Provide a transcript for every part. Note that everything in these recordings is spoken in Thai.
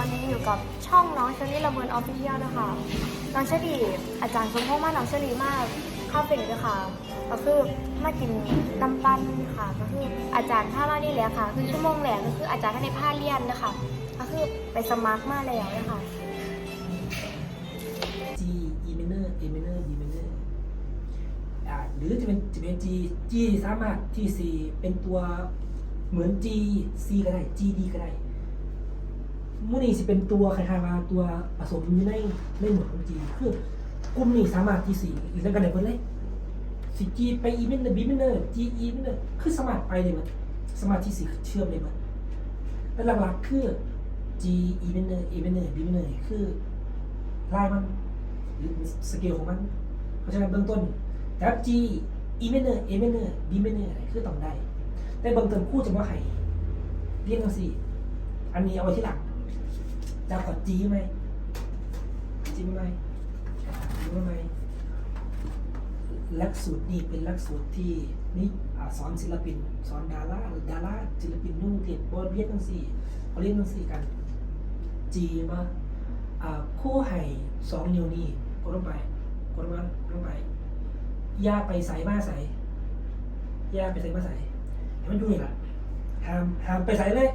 อนนี้อยู่กับช่องน้องเชอรี่ละเมินออฟฟิเชียลนะคะ น้องเชอรี่อาจารย์สมพงษ์มากน้องเชอรี่มากข้าเฟซเลยค่ะ ก็คือมากินน้ำปั้นค่ะ ก็คืออาจารย์ท่ามานี่แหละค่ะ คือชั่วโมงแหลกก็คืออาจารย์ท่านในผ้าเรียนนะคะ ก็คือไปสมัครมาแล้วนะคะ G E minor A minor D minor อ่าหรือจะเป็นจะเป็น G G สามารถที่ C เป็นตัวเหมือน G C ก็ได้ G D ก็ได้ มูนี่สิเป็นตัวคล้ายๆว่าตัวผสมอยู่ในในหมวดของ G คือกลุ่มนี้สามารถที่ C อีกแล้วกันไหนเพิ่นเลยสิ G ไป E minor B minor G E minor คือสามารถไปเลยมันสามารถที่ C เชื่อมเลยมันแต่หลักๆคือ G E minor A minor B minor คือลายมันหรือสเกลของมัน เพราะฉะนั้นเบื้องต้นแต่ G E minor A minor B minor อะไรคือต้องได้ แต่เบื้องต้นคู่จะว่าให้เรียนกันสิอันนี้เอาไว้ที่หลัง จะขอ G ไหม G ไหม G ไหมหลักสูตรนี้เป็นหลักสูตรที่นี่สอนศิลปิน สอนดาราดาราศิลปินนุ่งเทียนบอเรียนทั้งสี่เขาเรียนทั้งสี่กัน G มาอ่าคู่ให้สองนิ้วนี้กดลงไปกดลงมากดลงไปย่าไปใส่มาใส่ย่าไปใส่มาใส่ให้มันอยู่นี่ละห้ามห้ามไปใส่เลย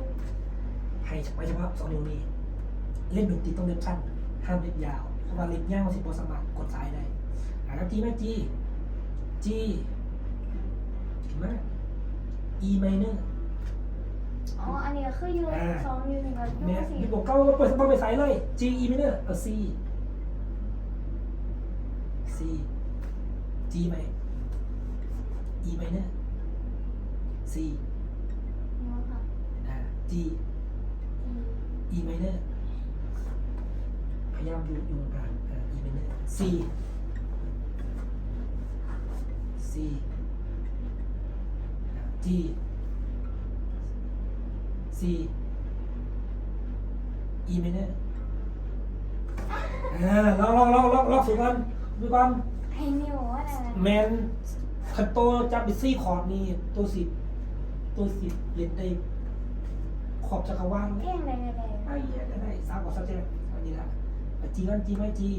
ให้ไปเฉพาะสองนิ้วนี้ เล่นดนตรีต้องเล่นสั้นห้ามเล่นยาวเพราะว่าเล่นยาวสิบสามารถกดสายได้อ่าแล้วจีไหมจีจีเห็นไหม E minor อ๋อ อันนี้คือยูอ่าซ้อมยูนี่ก็ยูแม่สี่มีบอกเก้าเปิดสปอร์ตไปใส่เลย G E minor เอา C C G ไหม E minor C ค่ะอ่า G E minor พยายามอยู่อยู่กลางอ่า E minor C C อ่า G C E minor อ่าลองลองลองลองลองฝึกกันดูกันให้นิวว่าอะไรนะแมนคันโตจับบิซี่คอร์ดนี่ตัวสิตัวสิเล่นได้ขอบจักรวาลเพลงอะไรอะไรไอ้เหี้ยได้ได้สาวกว่าสาวแจ๊อันนี้ละ จีกันจีไหมจี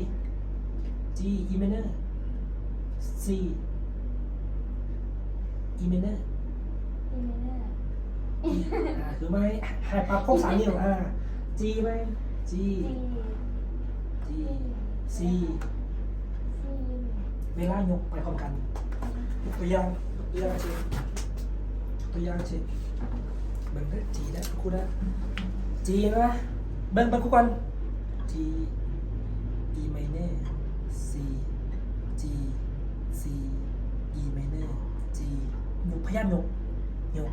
จีอีเมเนอร์ซีอีเมเนอร์อีเมเนอร์อ่าคือไม่ให้ปรับครบสามนิ้วอ่าจีไหมจีจีจีซีซีเวลายกไปพร้อมกัน ตัวอย่างตัวอย่างเช่นตัวอย่างเช่นเบิ่งได้จีได้คู่ได้จีนะเบิ่งเบิ่งคู่กัน G E minor C G C E minor G ยกพยายามยกยก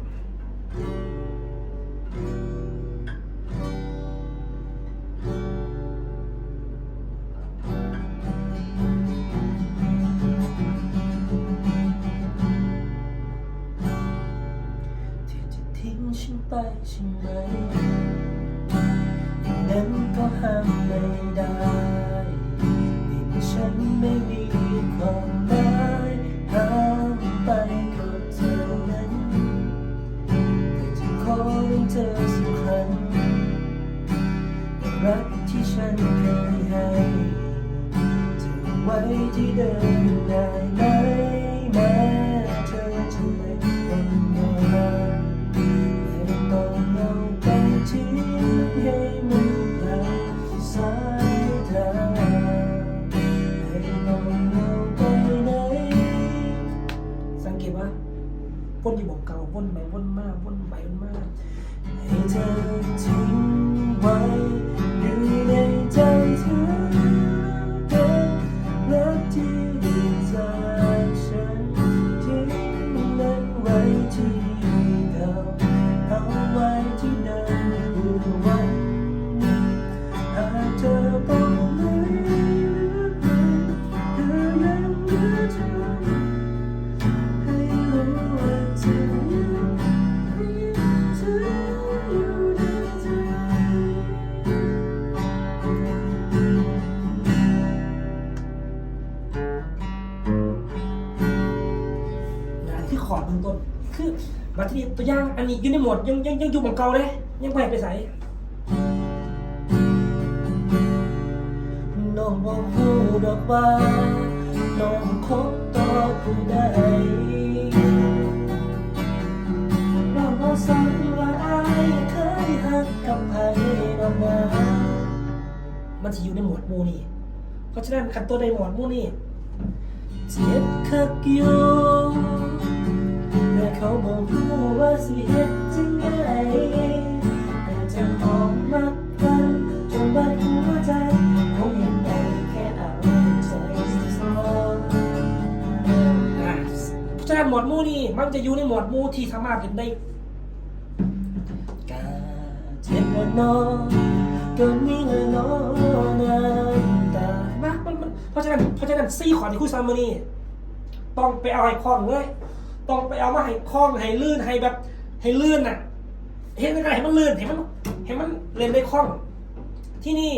เกตว่าวนอยู่บอกเก่าวนไปวนมาวนไปวนมาให้เธอทิ้งไว้ คือมาที่นี่ตัวอย่างอันนี้อยู่ในหมดยังยังยังอยู่เหมือนเก่าเลยยังไม่ไปใส่น้องบอกหูดอกว่าน้องคบต่อผู้ใดน้องบ่สนว่าอายเคยหักกับไผดอกนะมันจะอยู่ในหมวดหมู่นี่เพราะฉะนั้นขันตัวในหมวดหมู่นี่เจ็บคักอยู่ แต่เขาบอกรู้ว่าสิเฮ็ดจังไงแต่จะหอมมากกันจนบัดหัวใจคงยังได้แค่เอาใจซ่อนอะเพราะฉะนั้นหมวดหมู่นี่มันจะอยู่ในหมวดหมู่ที่สามารถเห็นได้กาเจ็บและนอนก็มีและนอนน้ำตามามันมันเพราะฉะนั้นเพราะฉะนั้นซี่ขอที่คุยซามอนี่ต้องไปเอาให้คองเลย ต้องไปเอามาให้คล่องให้ลื่นให้แบบ ให้ลื่นน่ะ เห็นยังไงให้มันลื่นให้มันให้มันเล่นได้คล่อง ที่นี่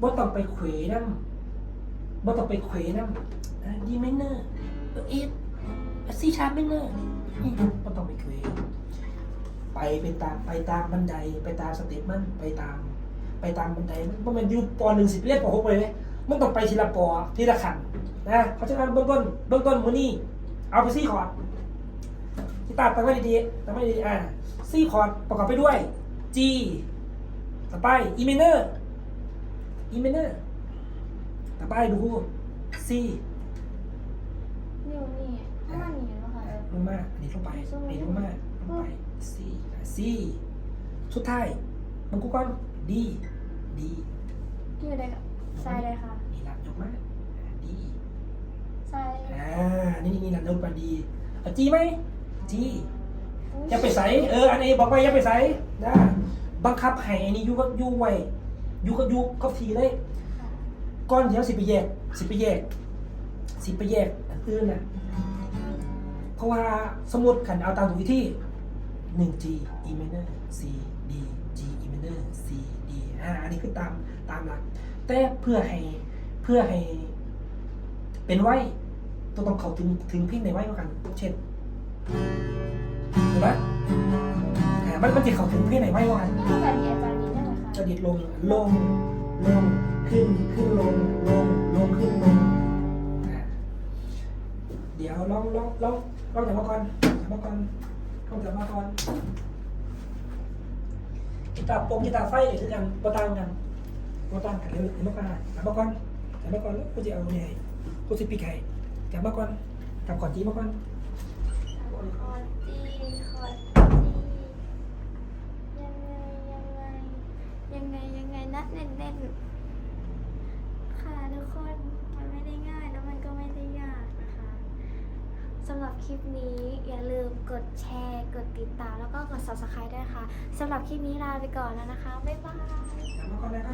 บ่ต้องไปเขวน้ำบ่ต้องไปเขวน้ำอะดีไหมเนอร์เออเอ็ดซีชาร์ปไหมเนอร์บ่ต้องไปเขวไปไปตามไปตามบันไดไปตามสเต็ปมันไปตาม ไปตามบันไดมันมันอยู่ปหนึ่งสิบเรียนปหกเลยเนี่ยมันต้องไปทีละปอทีละขั้นนะเพราะฉะนั้นเบื้องต้นเบื้องต้นมื้อนี้ เอาไปซี่คอร์ดที่ตัดตั้งไว้ดีๆตั้งไว้ดีๆอ่าซี่คอร์ดประกอบไปด้วย G ต่อไป E minor E minor ต่อไปดู C นิ้วนี่ถ้ามันหนีแล้วค่ะลงมาอันนี้ลงไปอันนี้ลงมาลงไป C อะ C สุดท้ายมันกูก่อน D D นิ้วใดกับซ้ายใดค่ะนี่ละยกมาอะ D ซ้ายอ่านี่นี่นี่ละลงไป D อะ G ไหม G อย่าไปใส่เอออันนี้บอกไว้อย่าไปใส่นะบังคับให้อันนี้อยู่กับอยู่ไว้อยู่กับอยู่กับทีเลยค่ะก้อนเดียวสิไปแยกสิไปแยกสิไปแยกอันอื่นนะเพราะว่าสมมติขันเอาตามถูกวิธี 1G E minor C D G E minor C D อ่าอันนี้คือตามตามหลัก แต่เพื่อให้เพื่อให้เป็นไว้ ต้องต้องเข้าถึงถึงเพียงในไว้ก็กัน เช่นถูกไหมอ่ามันมันจะเข้าถึงเพียงในไว้ก็กันถ้าแบบนี้อาจารย์นี้ได้ไหมคะจะดิดลงลงลงขึ้นขึ้นลงลงลงขึ้นลงอะเดี๋ยวลองลองลองลองจับมาก่อนจับมาก่อนลองจับมาก่อนกีตาร์โปร่งกีตาร์ไฟเนี่ยคือกันบ่ต่างกันบ่ต่างกันเลยเห็นไหมกันจับมาก่อนจับมาก่อนแล้วกูจะเอาเนี่ยกูจะปีกไก่ จับมาก่อนจับก่อนจีมาก่อนคอร์จีคอร์จียังไงยังไงยังไงยังไงนัดแน่นๆค่ะทุกคนมันไม่ได้ง่ายแล้วมันก็ไม่ได้ยากนะคะสำหรับคลิปนี้อย่าลืมกดแชร์ กดติดตามแล้วก็กด subscribe ด้วยค่ะสำหรับคลิปนี้ลาไปก่อนแล้วนะคะ บ๊ายบาย